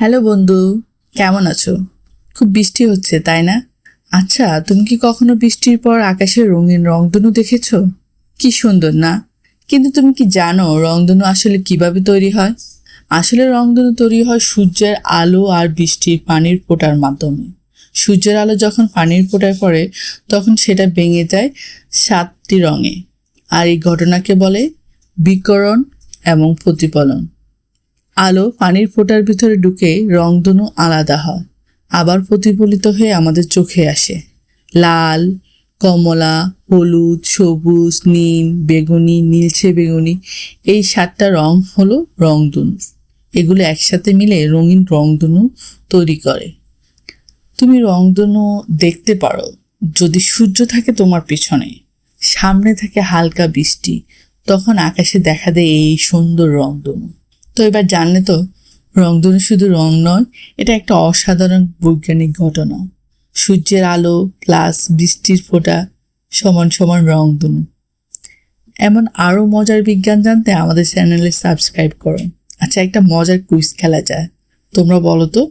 Hello বন্ধু, কেমন আছো? খুব বৃষ্টি হচ্ছে, তাই না? আচ্ছা তুমি কি কখনো বৃষ্টির পর আকাশের রঙিন রংধনু দেখেছ? কি সুন্দর, না? কিন্তু তুমি কি জানো রংধনু আসলে কীভাবে তৈরি হয়? আসলে রংধনু তৈরি হয় সূর্যের আলো আর বৃষ্টির পানির ফোঁটার মাধ্যমে। সূর্যের আলো যখন পানির ফোঁটায় পড়ে, তখন সেটা ভেঙে যায় সাতটি রঙে। আর এই ঘটনাকে বলে বিকরণ এবং প্রতিফলন। আলো পানির ফোঁটার ভিতরে ঢুকে রংধনু আলাদা হয়। আবার প্রতিফলিত হয়ে আমাদের চোখে আসে। লাল, কমলা, হলুদ, সবুজ, নীল, বেগুনি, নীলছে বেগুনি, এই সাতটা রং হলো রংধনু। এগুলো একসাথে মিলে রঙিন রংধনু তৈরি করে। তুমি রংধনু দেখতে পারো। যদি সূর্য থাকে তোমার পিছনে, সামনে থাকে হালকা বৃষ্টি, তখন আকাশে দেখা দেয় এই সুন্দর রংধনু। তো এবার জানলে তো রংধনু শুধু রং নয়, এটা একটা অসাধারণ বৈজ্ঞানিক ঘটনা। সূর্যের আলো প্লাস বৃষ্টির ফোঁটা, সমান সমান রংধনু এমন আরও মজার বিজ্ঞান জানতে আমাদের চ্যানেলে সাবস্ক্রাইব করো। আচ্ছা একটা মজার কুইজ খেলা যায় তোমরা বলো তো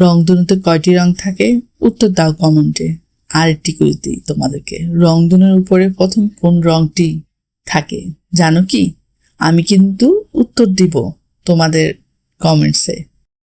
রংধনুতে কয়টি রং থাকে? উত্তর দাও কমেন্টে। আর একটি কুইজ দিই তোমাদেরকে। রংধনুর উপরে প্রথম কোন রংটি থাকে? জানো কি? আমি কিন্তু উত্তর দিব তোমাদের কমেন্টসে